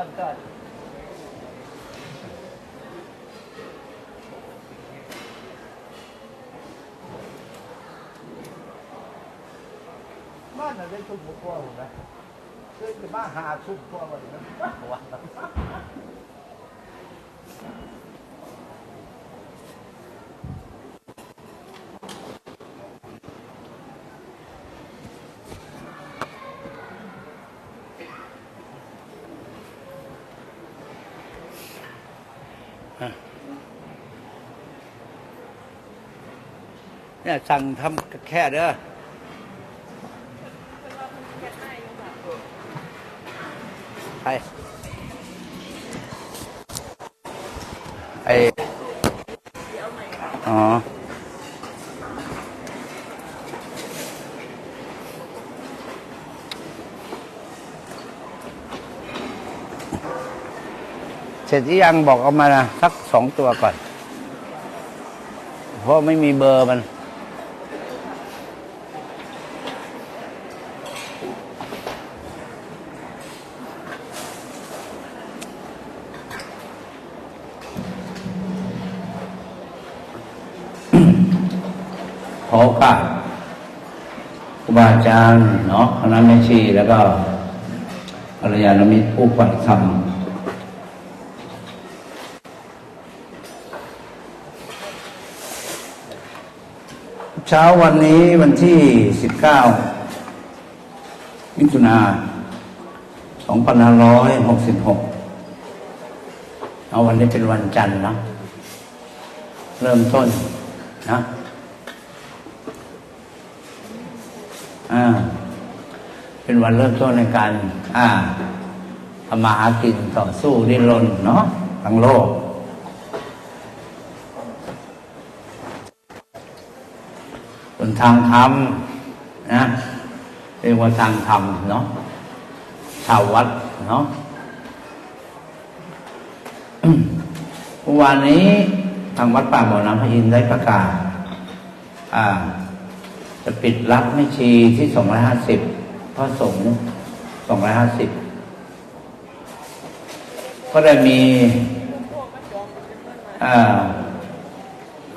อากาศบ้านน่ะได้ชุบหัวพ่อผมนะ เนี่ยสั่งทำแค่เด้อไปไออ๋อเสร็จหรือยังบอกเอามานะสักสองตัวก่อน เพราะไม่มีเบอร์มัน ขอโอกาสครูบาอา จารย์เนาะคณะแม่ชีแล้วก็ภรรยาลมิตรผู้ปฏิธรรมเช้าวันนี้วันที่ 19 มิถุนา2566 เอาวันนี้เป็นวันจันทร์นะ เริ่มต้นนะ อ่าเป็นวันเริ่มต้นในการ อ่าทำมาหากินต่อสู้ดิ้นรนเนาะทั้งโลกบนทางธรรมนะเรียกว่าทางธรรมเนาะชาววัดเนาะวานนี้ทางวัดป่าบ่อน้ำพระอินทร์ได้ประกาศอ่า ปิดรับไม่ชีที่สองร้อยห้าสิบพระสงฆ์สองร้อยห้าสิบก็ได้มีอ่า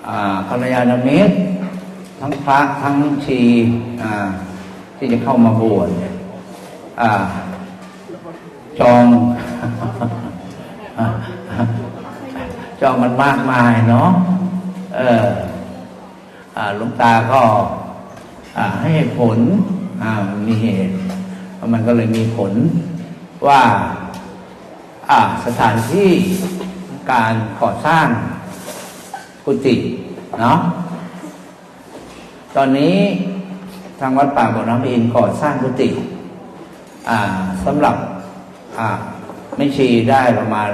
อ่าภรรยานมิตรทั้งพระทั้งชีอ่าที่จะเข้ามาบวชอ่าจองจองมันมากมายเนาะเอออ่าหลวงตาก็ ให้ผลมีเหตุ มันก็เลยมีผลว่าสถานที่การก่อสร้างกุฏิเนาะตอนนี้ทางวัดป่าบ่อน้ำอินก่อสร้างกุฏิสำหรับไม่ชีได้ประมาณ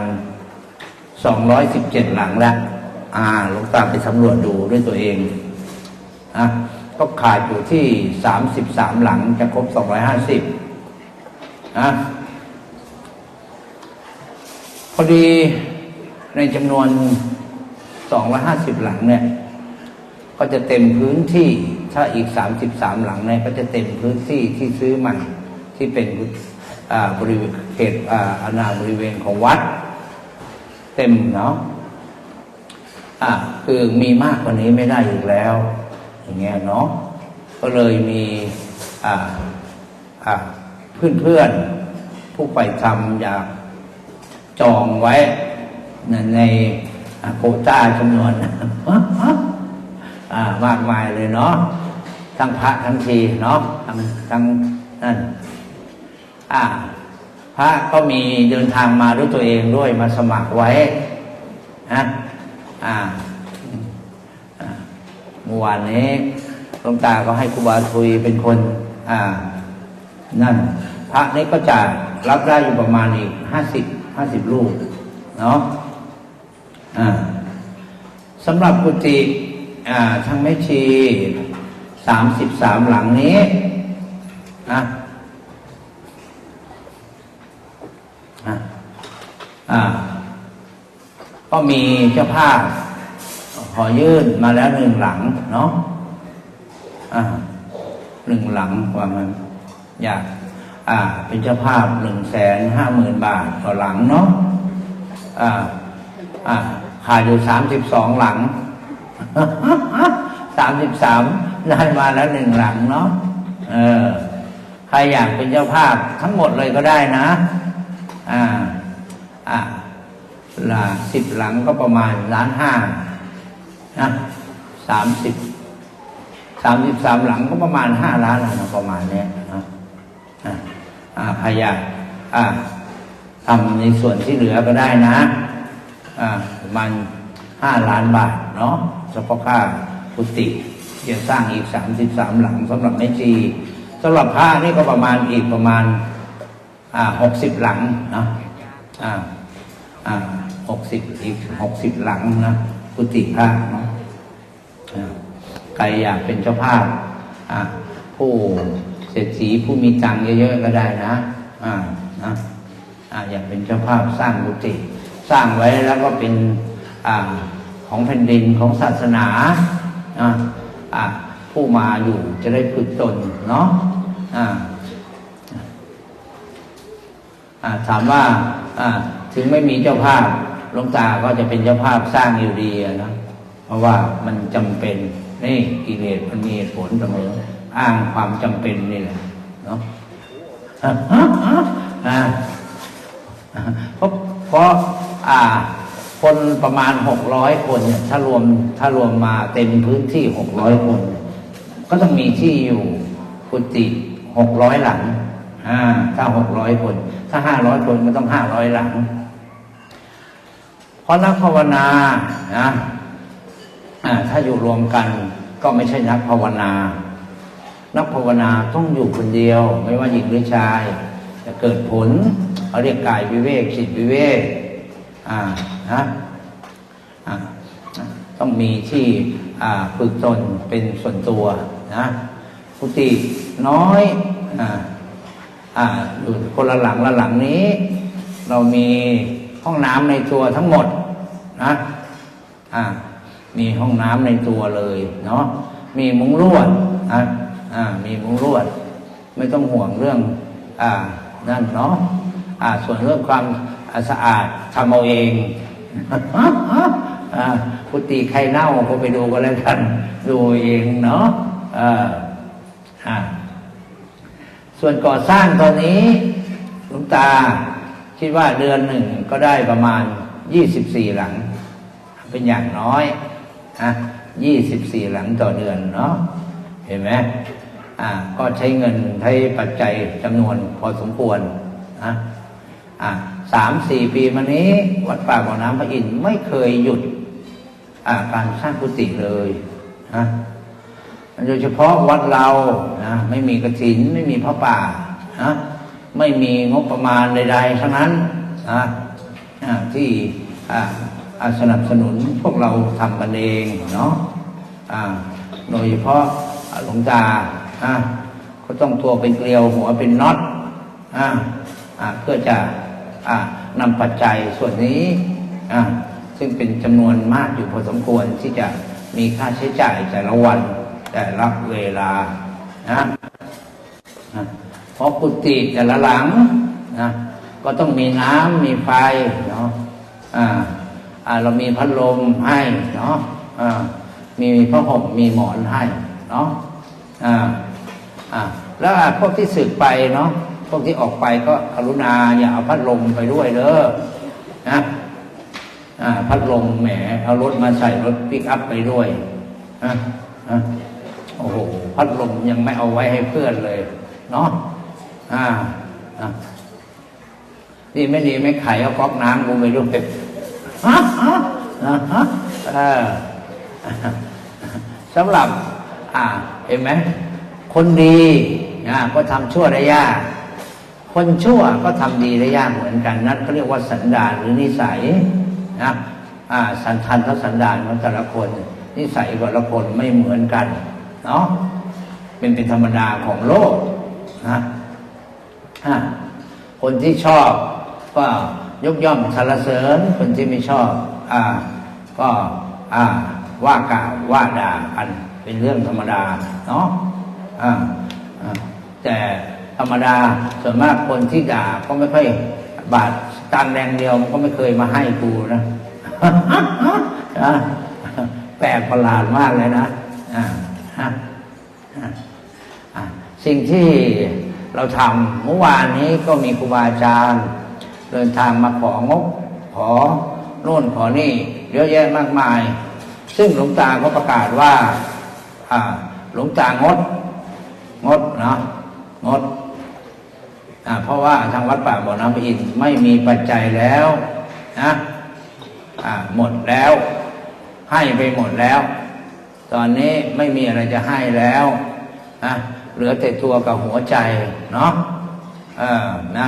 สองร้อยสิบเจ็ดหลังแล้วอ่าลวงตาไปสำรวจดูด้วยตัวเองนะ ก็ขาดอยู่ที่สามสิบสามหลังจะครบสองร้อยห้าสิบนะพอดีในจำนวนสองร้อยห้าสิบหลังเนี่ย ก็จะเต็มพื้นที่ถ้าอีกสามสิบสามหลังเนี่ยก็จะเต็มพื้นที่ที่ซื้อใหม่ที่เป็นบริเวณเขตอาอาณาบริเวณของวัด เต็มเนาะอ่าคือมีมากกว่านี้ไม่ได้อยู่แล้ว อย่างเงี้ยเนาะก็เลยมีอ่าอ่าเพื่อนเพื่อนผู้ไปทำอยากจองไว้ในในโคต้าจำนวนอ่ามากมายเลยเนาะทั้งพระทั้งทีเนาะทั้งทั้งนั่นอ่าพระก็มีเดินทางมาด้วยตัวเองด้วยมาสมัครไว้นะอ่า มื่อวานนี้หลวงตาก็ให้ครูบาทุยเป็นคน อ่า นั่น พระนี้ก็จะรับได้อยู่ประมาณอีกห้าสิบห้าสิบลูกเนาะอ่าสำหรับกุฏิอ่าทางแม่ชีสามสิบสามหลังนี้อะอะอ่าก็มีเจ้าภาพ อยื่นมาแล้วหนึ่งหลังเนาะอ่าหนึ่งหลังว่ามันอยากอ่าเป็นเจ้าภาพหนึ่งแสนห้าหมื่นบาทต่อหลังเนาะอ่าอ่าขาดอยู่สามสิบสองหลังสามสิบสามได้มาแล้วหนึ่งหลังเนาะเออใครอยากเป็นเจ้าภาพทั้งหมดเลยก็ได้นะ อ่า อ่าละสิบหลังก็ประมาณล้านห้า นะสามสิบสามสิบสามหลังก็ประมาณห้าล้านนะประมาณเนี้ยนะอ่าอ่ายากอ่าทำในส่วนที่เหลือก็ได้นะอ่าประมาณห้าล้านบาทเนาะเฉพาะค่ากุฏิจะสร้างอีกสามสิบสามหลังสำหรับแม่จีสำหรับพระนี่ก็ประมาณอีกประมาณอ่าหกสิบหลังเนาะอ่าอ่าหกสิบอีกหกสิบหลังนะกุฏิพระเนาะอ่า ใครอยากเป็นเจ้าภาพผู้เศรษฐีผู้มีตังค์เยอะๆก็ได้นะอ่านะอ่าอยากเป็นเจ้าภาพสร้างกุฏิสร้างไว้แล้วก็เป็นอ่าของแผ่นดินของศาสนาอ่าอ่าผู้มาอยู่จะได้ฝึกตนเนาะอ่าอ่าถามว่าอ่าถึงไม่มีเจ้าภาพหลวงตาก็จะเป็นเจ้าภาพสร้างอยู่ดีนะ เพราะว่ามันจำเป็นนี่กิเลสมันมีผลเสมออ้างความจำเป็นนี่แหละเนาะเพราะเพราะอ่า คนประมาณหกร้อยคนเนี่ยถ้ารวมถ้ารวมมาเต็มพื้นที่หกร้อยคน ก็ต้องมีที่อยู่กุฏิหกร้อยหลังอ่าถ้าหกร้อยคน ถ้าห้าร้อยคนก็ต้องห้าร้อยหลังเพราะนักภาวนานะ ถ้าอยู่รวมกันก็ไม่ใช่นักภาวนา นักภาวนาต้องอยู่คนเดียว ไม่ว่าหญิงหรือชาย จะเกิดผลเขาเรียกกายวิเวกจิตวิเวกอ่านะต้องมีที่ฝึกตนเป็นส่วนตัวนะกุฏิน้อยอ่าอ่าอยู่คนละหลังละหลังนี้ เรามีห้องน้ำในตัวทั้งหมดนะอ่า มีห้องน้ำในตัวเลยเนาะมีมุ้งลวดนะอ่ามีมุ้งลวด ไม่ต้องห่วงเรื่อง อ่านั่นเนาะอ่าส่วนเรื่องความสะอาดทำเอาเองอ่ากุฏิใครเน่าก็ไปดูกันแล้วกัน ดูเองเนาะอ่าอ่าส่วนก่อสร้างตอนนี้หลวงตาคิดว่าเดือนหนึ่งก็ได้ประมาณยี่สิบสี่หลัง เป็นอย่างน้อย นะยี่สิบสี่หลังต่อเดือนเนาะเห็นไหมอ่าก็ใช้เงินใช้ปัจจัยจำนวนพอสมควรนะอ่าสามสี่ปีมานี้ วัดป่าบ่อน้ำพระอินทร์ไม่เคยหยุดอ่าการสร้างกุฏิเลยนะโดยเฉพาะวัดเรานะไม่มีกระถินไม่มีพระป่านะไม่มีงบประมาณใดๆทั้งนั้นนะอ่าที่อ่าอ่า สนับสนุนพวกเราทำกันเองเนาะโดยเฉพาะหลวงตาอ่าก็ต้องตัวเป็นเกลียวหัวเป็นน็อตเพื่อจะอนำปัจจัยส่วนนี้ ซึ่งเป็นจำนวนมากอยู่พอสมควรที่จะมีค่าใช้จ่ายแต่ละวันแต่ละเวลานะเพราะกุฏิแต่ละหลังนะก็ต้องมีน้ำมีไฟเนาะอ่า เรามีพัดลมให้เนาะอ่ามีผ้าห่มมีหมอนให้เนาะอ่าอ่าแล้วพวกที่สึกไปเนาะพวกที่ออกไปก็กรุณาอย่าเอาพัดลมไปด้วยเด้อนะอ่าพัดลมแหมเอารถมาใส่รถปิกอัพไปด้วยอะอะโอ้โหพัดลมยังไม่เอาไว้ให้เพื่อนเลย เนาะอ่าอะดีไม่ดีไม่ไขเอาก๊อกน้ำกูไปด้วย ฮะฮะฮะเออสำหรับ อ่า เห็นไหมคนดีอ่าก็ทำชั่วได้ยากคนชั่วก็ทำดีได้ยากเหมือนกัน นั่นเขาเรียกว่าสันดานหรือนิสัยนะอ่าสันทันทสันดานของแต่ละคน นิสัยแต่ละคนไม่เหมือนกันเนาะเป็นเป็นธรรมดาของโลกนะคนที่ชอบก็ ยกย่องสรรเสริญคนที่ไม่ชอบ อ่า ก็อ่า ว่ากล่าวว่าด่ากันเป็นเรื่องธรรมดาเนาะอ่าอ่าแต่ธรรมดาส่วนมากคนที่ด่าก็ไม่ค่อยบาทตังค์แรงเดียวมันก็ไม่เคยมาให้กูนะอะแปลกประหลาดมากเลยนะอ่าฮะอะอะสิ่งที่เราทำเมื่อวานนี้ก็มีครูบาอาจารย์ เดินทางมาของบ ขอโน่นขอนี่เยอะแยะมากมาย ซึ่งหลวงตาก็ประกาศว่าหลวงตางด งดนะงดเพราะว่าทางวัดป่าบ่อน้ำอินไม่มีปัจจัยแล้วนะหมดแล้ว ให้ไปหมดแล้ว ตอนนี้ไม่มีอะไรจะให้แล้วนะเหลือแต่ตัวกับหัวใจเนาะเออนะ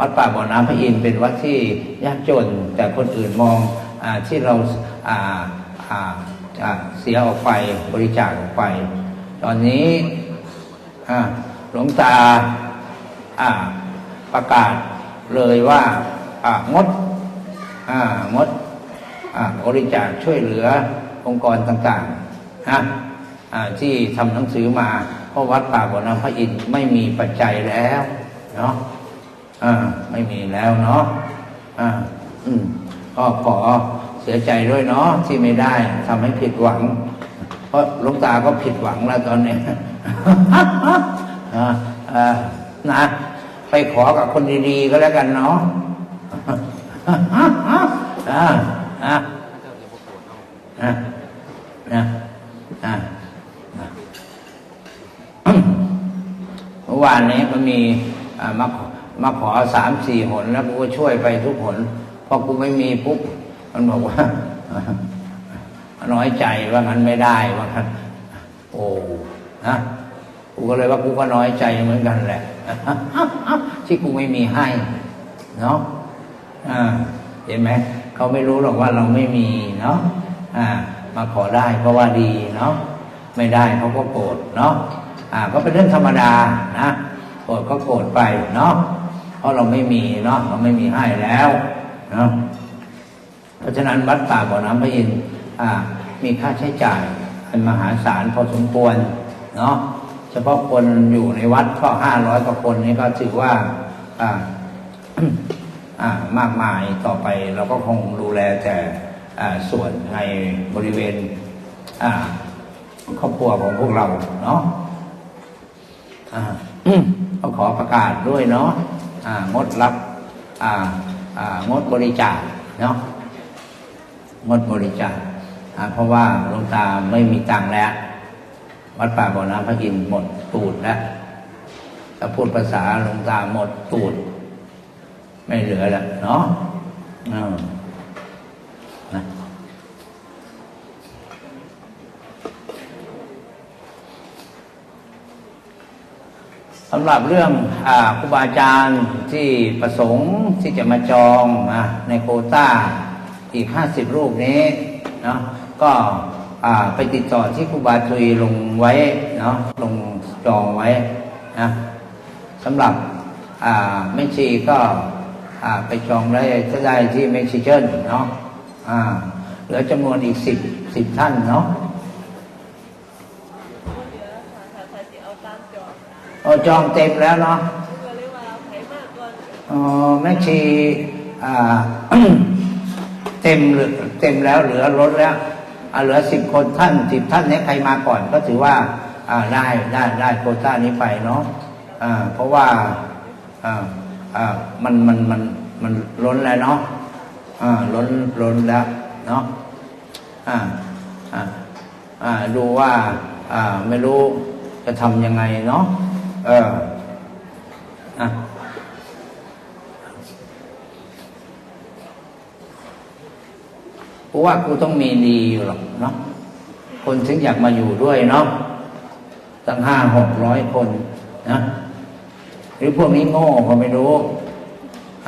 วัดป่าบ่อน้ำพระอินทร์เป็นวัดที่ยากจน แต่คนอื่นมองอที่เราเสียออกไปบริจาคออกไป ตอนนี้หลวงตาประกาศเลยว่างดงดบริจาคช่วยเหลือองค์กรต่างๆนะที่ทำหนังสือมาเพราะวัดป่าบ่อน้ำพระอินทร์ไม่มีปัจจัยแล้วเนาะ อ่าไม่มีแล้วเนาะอ่าอืมก็ขอเสียใจด้วยเนาะที่ไม่ได้ทำให้ผิดหวัง เพราะลวงตาก็ผิดหวังแล้วตอนนี้อ่าอ่านะไปขอกับคนดีๆก็แล้วกันเนาะอ่าอ่าอ่าอ่าอ่าเมื่อวานนี้มันมีอ่ามาขอ มาขอสามสี่หนแล้วกูก็ช่วยไปทุกหนพอกูไม่มีปุ๊บมันบอกว่า น้อยใจว่างั้นไม่ได้ว่างั้นโอ้นะกูก็เลยว่ากูก็น้อยใจเหมือนกันแหละที่กูไม่มีให้เนาะอ่าเห็นไหมเขาไม่รู้หรอกว่าเราไม่มีเนาะอ่ามาขอได้ก็ว่าดีเนาะไม่ได้เขาก็โกรธเนาะอ่าก็เป็นเรื่องธรรมดานะโกรธก็โกรธไปเนาะ เพราะเราไม่มีเนาะเราไม่มีให้แล้วเนาะเพราะฉะนั้นวัดป่าบ่อน้ำพระอินทร์อ่ามีค่าใช้จ่ายอันมหาศาลพอสมควรเนาะเฉพาะคนอยู่ในวัดก็ห้าร้อยกว่าคนนี้ก็ถือว่าอ่าอ่ามากมายต่อไปเราก็คงดูแลแต่อ่าส่วนในบริเวณอ่าครอบครัวของพวกเราเนาะอ่าก็ขอประกาศด้วยเนาะ งดรับงดบริจาคเนาะงดบริจาคเพราะว่าหลวงตาไม่มีตังแล้ว วัดป่าบ่อน้ำพระกินหมดตูดแล้วถ้าพูดภาษาหลวงตาหมดตูด ไม่เหลือแล้วเนาะ สำหรับเรื่องอครูบาอาจารย์ที่ประสงค์ที่จะมาจองนะในโคต้าอีกห้าสิบรูปนี้เนาะก็ไปติดต่อที่ครูบาทุยลงไว้เนาะลงจองไว้นะสำหรับแม่ชีก็ไปจองได้จะได้ที่เม็กซิเจนเนาะอ่าเหลือจำนวนอีกสิบสิบท่านเนาะ เหลือค่ะถ้าถ้าสิเอาตามจอด โอ้จองเต็มแล้วเนาะก็เลยว่าไผมากก่อนอ๋อแม่ชีอ่าเต็มเหลือเต็มแล้วเหลือลดแล้วอ่าเหลือสิบคนท่านสิบท่านเนี้ยใครมาก่อนก็ถือว่าอ่าได้ได้ได้โควต้านี้ไปเนาะอ่าเพราะว่าอ่าอ่ามันมันมันมันล้นแล้วเนาะอ่าล้นล้นแล้วเนาะอ่าอ่าอ่าดูว่าอ่าไม่รู้จะทำยังไงเนาะ เอออะกูว่ากูต้องมีดีอยู่หรอกเนาะคนถึงอยากมาอยู่ด้วยเนาะตั้งห้าหกร้อยคนนะหรือพวกนี้โง่ก็ไม่รู้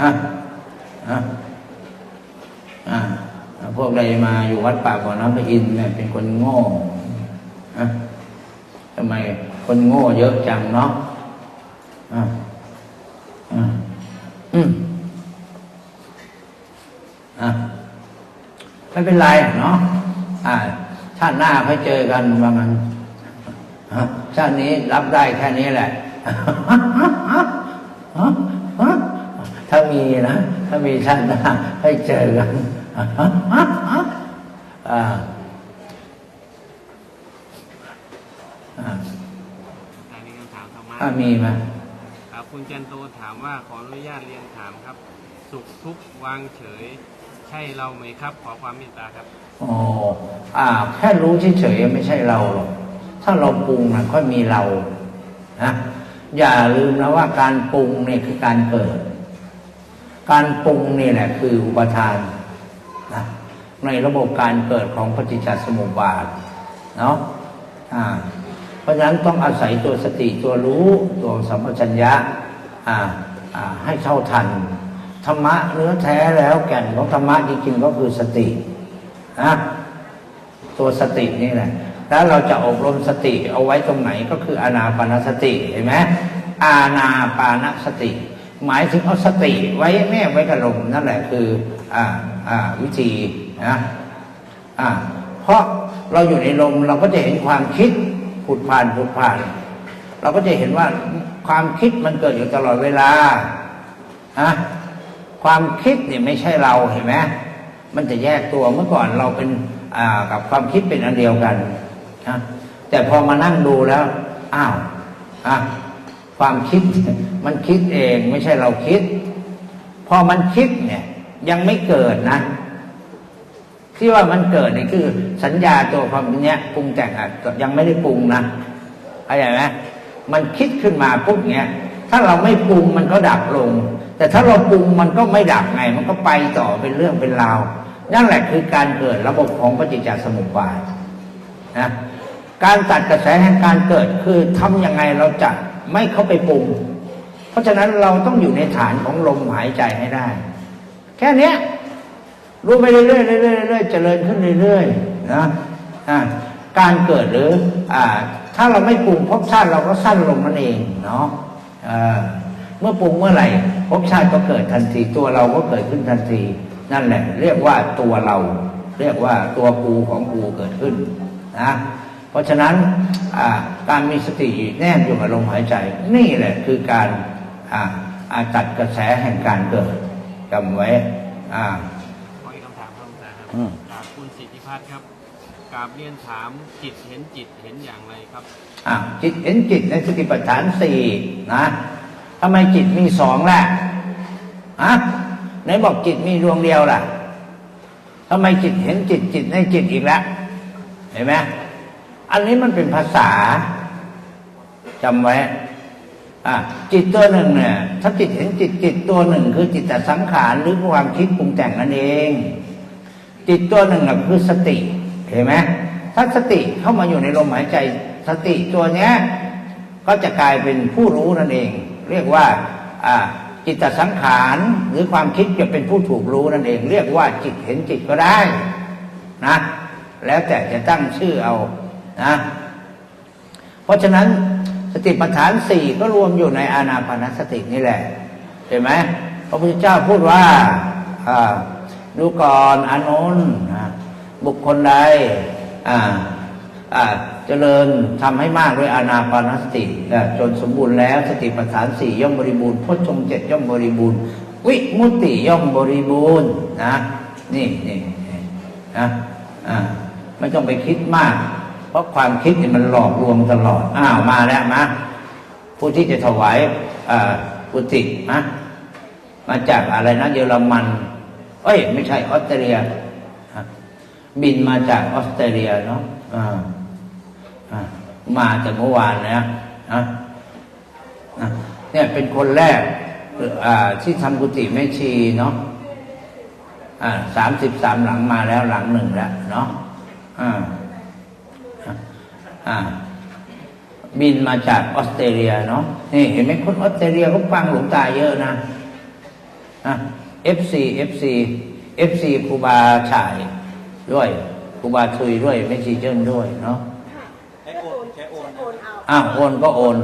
อะอะอะพวกใดมาอยู่วัดป่าบ่อน้ำพระอินเนี่ยเป็นคนโง่อะทำไม คนโง่เยอะจังเนาะอะอะอืมอะไม่เป็นไรเนาะอ่าชาติหน้าค่อยเจอกันว่ามันชาตินี้รับได้แค่นี้แหละถ้ามีนะ ถ้ามีชาติหน้าให้เจอกันอ่า แต่มีคำ ถามธรรมะถ้ามีไหมครับคุณจันโตถามว่าขออนุญาตเรียนถามครับ สุขทุกข์วางเฉย ใช่เราไหมครับ ขอความเมตตาครับอ๋ออ่า แค่รู้เฉยๆไม่ใช่เราหรอกถ้าเราปรุงนะค่อยมีเรานะอย่าลืมนะว่าการปรุงเนี่ยคือการเกิด การปรุงนี่แหละคืออุปทานนะในระบบการเกิดของปฏิจจสมุปบาทเนาะอ่า เพราะฉะนั้นต้องอาศัยตัวสติตัวรู้ตัวสัมปชัญญะให้เท่าทันธรรมะเนื้อแท้แล้วแก่นของธรรมะจริงๆก็คือสตินะตัวสตินี่แหละแล้วเราจะอบรมสติเอาไว้ตรงไหนก็คืออานาปานสติเห็นไหมอานาปานสติ หมายถึงเอาสติไว้แม่ไว้กับลมนั่นแหละคืออ่าอ่าวิธีนะอ่าเพราะเราอยู่ในลมเราก็จะเห็นความคิด ผุดผ่านผุดผ่าน เราก็จะเห็นว่าความคิดมันเกิดอยู่ตลอดเวลาอะความคิดเนี่ยไม่ใช่เราเห็นไหมมันจะแยกตัวเมื่อก่อนเราเป็นอ่ากับความคิดเป็นอันเดียวกันนะแต่พอมานั่งดูแล้วอ้าวอะความคิดมันคิดเองไม่ใช่เราคิด พอมันคิดเนี่ยยังไม่เกิดนะ ที่ว่ามันเกิดนี่คือ สัญญาตัวความเนี้ยปรุงแต่งอะยังไม่ได้ปรุงนะเข้าใจไหมมันคิดขึ้นมาปุ๊บเนี้ยถ้าเราไม่ปรุงมันก็ดับลง แต่ถ้าเราปรุงมันก็ไม่ดับไง มันก็ไปต่อเป็นเรื่องเป็นราวนั่นแหละคือการเกิดระบบของปฏิจจสมุปบาทนะการตัดกระแสแห่งการเกิดคือทำยังไงเราจะไม่เข้าไปปรุง เพราะฉะนั้นเราต้องอยู่ในฐานของลมหายใจให้ได้ แค่เนี้ย รู้ไปเรื่อยๆเรื่อยๆเรื่อยๆเจริญขึ้นเรื่อยๆนะอ่าการเกิดหรืออ่าถ้าเราไม่ปรุงภพชาติเราก็สั้นลงนั่นเองเนาะเมื่อปรุงเมื่อไหร่ภพชาติก็เกิดทันทีตัวเราก็เกิดขึ้นทันที นั่นแหละ เรียกว่าตัวเรา เรียกว่าตัวกูของกูเกิดขึ้นนะเพราะฉะนั้นการมีสติแนบอยู่กับลมหายใจ นี่แหละคือการอ่าอ่าตัดกระแสแห่งการเกิดจำไว้ อาจารย์ครับอืมกราบคุณสิทธิพัฒน์ครับกราบเรียนถามจิตเห็นจิตเห็นอย่างไรครับ อะจิตเห็นจิตในสติปัฏฐานสี่นะทำไมจิตมีสองล่ะอะไหนบอกจิตมีดวงเดียวล่ะทำไมจิตเห็นจิตจิตในจิตอีกแล้วเห็นไหมอันนี้มันเป็นภาษาจำไว้อะจิตตัวหนึ่งเนี่ยถ้าจิตเห็นจิตจิตตัวหนึ่ง คือจิตตสังขารหรือความคิดปรุงแต่งนั่นเอง จิตตัวหนึ่งน่ะคือสติเห็นไหมถ้าสติเข้ามาอยู่ในลมหายใจ สติตัวเนี้ยก็จะกลายเป็นผู้รู้นั่นเอง เรียกว่าจิตสังขารหรือความคิดจะเป็นผู้ถูกรู้นั่นเอง เรียกว่าจิตเห็นจิตก็ได้นะแล้วแต่จะตั้งชื่อเอานะเพราะฉะนั้นสติปัฏฐานสี่ก็รวมอยู่ในอานาปานสตินี่แหละเห็นไหมพระพุทธเจ้าพูดว่าอ่า ดูก่อนอานนท์นบุคคลใดอ่าอ่าเจริญทำให้มากด้วยอานาปานสติจนสมบูรณ์แล้วสติปัฏฐานสี่ย่อมบริบูรณ์พุทธงเจ็ดย่อมบริบูรณ์ วิมุตติย่อมบริบูรณ์นะนี่นี่นะอ่าไม่ต้องไปคิดมาก เพราะความคิดนี่มันหลอกลวงตลอดอ้าวมาแล้วมาผู้ที่จะถวายอ่ากุฏินะมาจากอะไรนะเยอรมัน เอ้ย ไม่ใช่ออสเตรเลียบินมาจากออสเตรเลียเนาะมาจากเมื่อวานนะนะอะเนี่ยเป็นคนแรกที่ทำกุฏิแม่ชีเนาะสามสิบสามหลังมาแล้วหลังหนึ่งแล้วเนาะบินมาจากออสเตรเลียเนาะนี่เห็นไหมคนออสเตรเลียเขาฟังหลวงตาเยอะนะะ FC FC FC ครูบาฉายด้วยครูบาทุยด้วยแม่ชีเจิ้นด้วยเนาะใช้โอนใช้โอนโอนเอาอะโอนก็โอน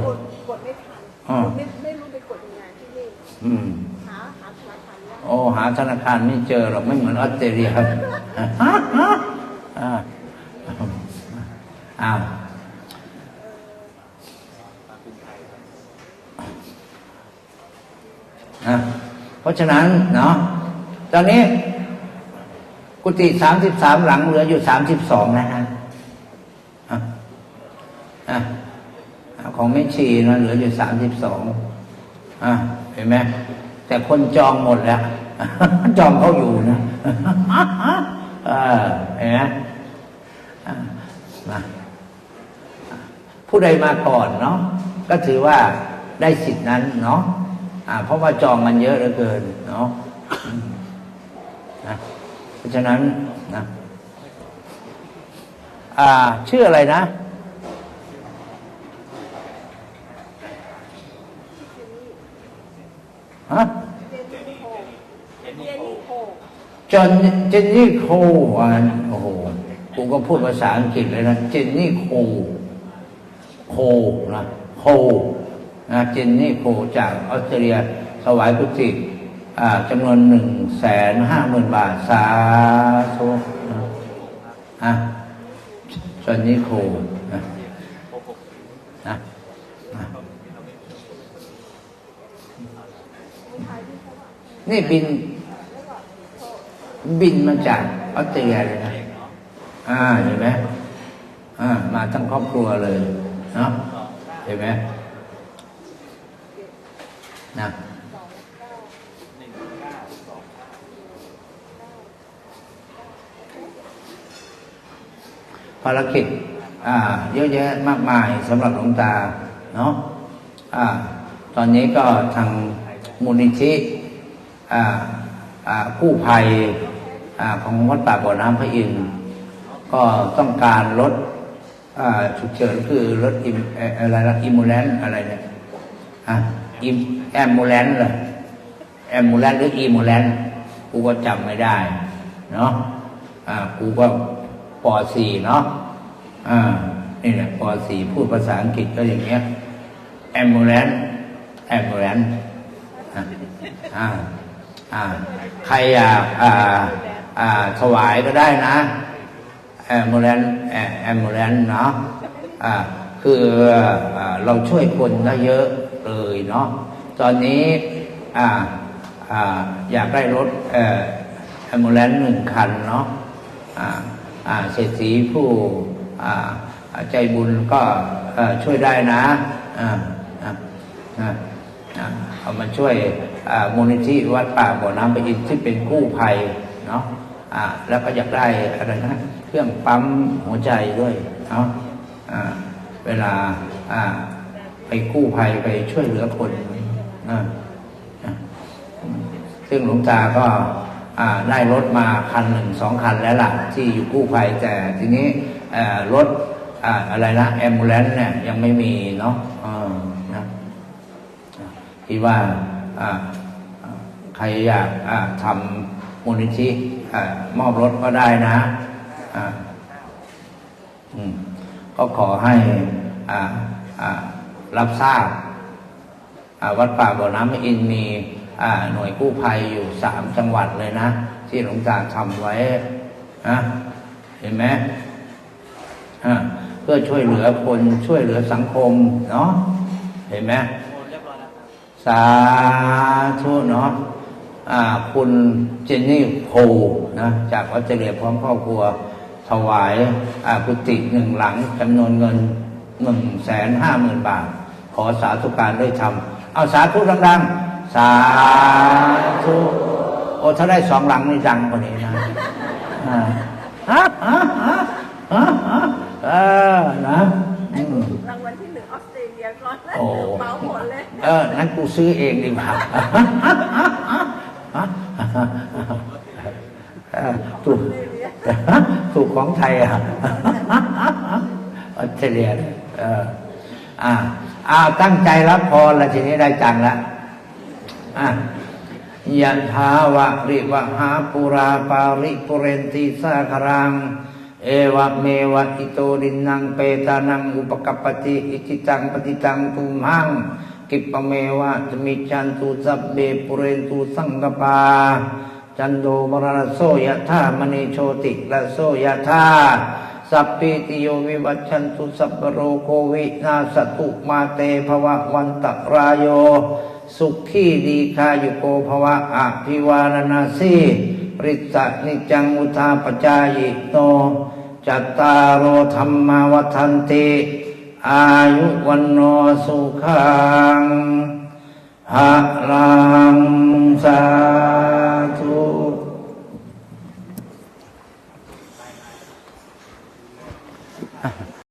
กดไม่ทันอ่าไม่ไม่รู้ไปกดยังไงที่นี่อืมหาหาธนาคารเนี่ยโอ้หาธนาคารไม่เจอหรอกไม่เหมือนออสเตรเลียครับอ่าอ้าวนะเพ ราะฉะนั้นเนาะตอนนี้กุฏิสามสิบสามหลังเหลืออยู่สามสิบสองนะฮะของไม่ชีนะเหลืออยู่สามสิบสองเห็นไหมแต่คนจองหมดแล้ว จองเขาอยู่นะเห็นไหมอะมาผู้ใดมาก่อนเนาะก็ถือว่าได้สิทธินั้นเนาะ เพราะว่าจองมันเยอะเหลือเกินเนาะนะเพราะฉะนั้นนะอ่าชื่ออะไรนะฮะเจนนี่โฮเจนนี่โฮจนเจนนี่โคอ่านโอ้โหกูก็พูดภาษาอังกฤษเลยนะเจนนี่โคโคนะโค นะเจนนี่โคจากออสเตรเลียถวายกุฏิจำนวนหนึ่งแสนห้าหมื่นบาท สาธุนะอะจนนี่โคนะนะนี่บิน บินมาจากออสเตรเลียเลยนะ อ่าเห็นไหมอ่ามาทั้งครอบครัวเลยเนาะเห็นไหม นะภารกิจอ่าเยอะแยะมากมายสำหรับหลวงตาเนาะอ่าตอนนี้ก็ทางมูลนิธิอ่าอ่ากู้ภัยอ่าของวัดป่าบ่อน้ำพระอินทร์ก็ต้องการรถอ่าฉุกเฉินคือรถอิมอะไรนะอิมูแลนอะไรเนี่ยอะ อิมแอมบูแลนเหรอแอมบูแลนหรืออีมูแลนกูก็จำไม่ได้ เนาะอ่ากูก็ป .4 เนาะอ่านี่แหละป .4 พูดภาษาอังกฤษก็อย่างเงี้ยแอมบูแลนแอมบูแลนอ่าอ่าใครอยากอ่าอ่าถวายก็ได้นะแอมบูเลนแอมบูเลนเนาะอ่าคืออเราช่วยคนได้เยอะ เลยเนาะตอนนี้อ่าอ่าอยากได้รถแอมบูเลนหนึ่งคันเนาะอ่าอ่าเศรษฐีผู้อ่าใจบุญก็ช่วยได้นะอ่าอ่าเอามาช่วยมูลนิธิวัดป่าบ่อน้ำไปอินที่เป็นกู้ภัยเนาะอ่าแล้วก็อยากได้อะไรนะเครื่องปั๊มหัวใจด้วยเนาะอ่าเวลา ไปกู้ภัยไปช่วยเหลือคนนะซึ่งหลวงตาก็ได้รถมาคันหนึ่งสองคันแล้วล่ะ ที่อยู่กู้ภัยแต่ทีนี้รถออะไรนะแอมบูเลนเนี่ยยังไม่มีเนาะนะที่ว่าใครอยากทำมูลนิธิมอบรถก็ได้นะก็ขอให้อ่าอ่า รับทราบวัดป่าบ่อน้ำอินมีหน่วยกู้ภัยอยู่สามจังหวัดเลยนะ ที่หลวงตาทำไว้นะเห็นไหมเพื่อช่วยเหลือคนช่วยเหลือสังคมเนาะเห็นไหมสาธุเนาะคุณเจนนี่โพนะจากออสเตรเลียพร้อมครอบครัว ถวายกุฏิหนึ่งหลังจำนวนเงิน หนึ่งแสนห้าหมื่นบาท ขอสาธุการด้วยธรรมเอาสาธุดังๆ สาธุโอ้ถ้าได้สองหลังนี่ดังกว่านี้นะอ่าฮะฮะฮะฮะฮะเออนะอืมรางวัลที่หนึ่งออสเตรเลียก่อนนะโอ้เหมาหมดเลยเอองั้นกูซื้อเองดีกว่าเออถูกถูกของไทยอะออสเตรเลีย เออ อ่าอ้าวตั้งใจรับพรแล้วทีนี้ได้จังละอะยะถาวะริวะหาปุราปาริปุเรนติสาครัง เอวะเมวะอิโตดินังเปตานังอุปกัปติอิจิตังปฏิตังตุมหังกิปเมวะจะมีจันตุสัพเบปุเรนตุสังกปา จันโดมรณโสยะธามณีโชติละโสยะธา สัพพิติโยวิวัชชันตุสัพโรโควินาสตุมาเตภวะวันตรายโย สุขีดีคายุโกภวะอภิวารนาสีปริตะนิจังอุทาปจายโนจัตตารโอธรรมาวัฏันติ อายุวันโนสุขังหะลังสา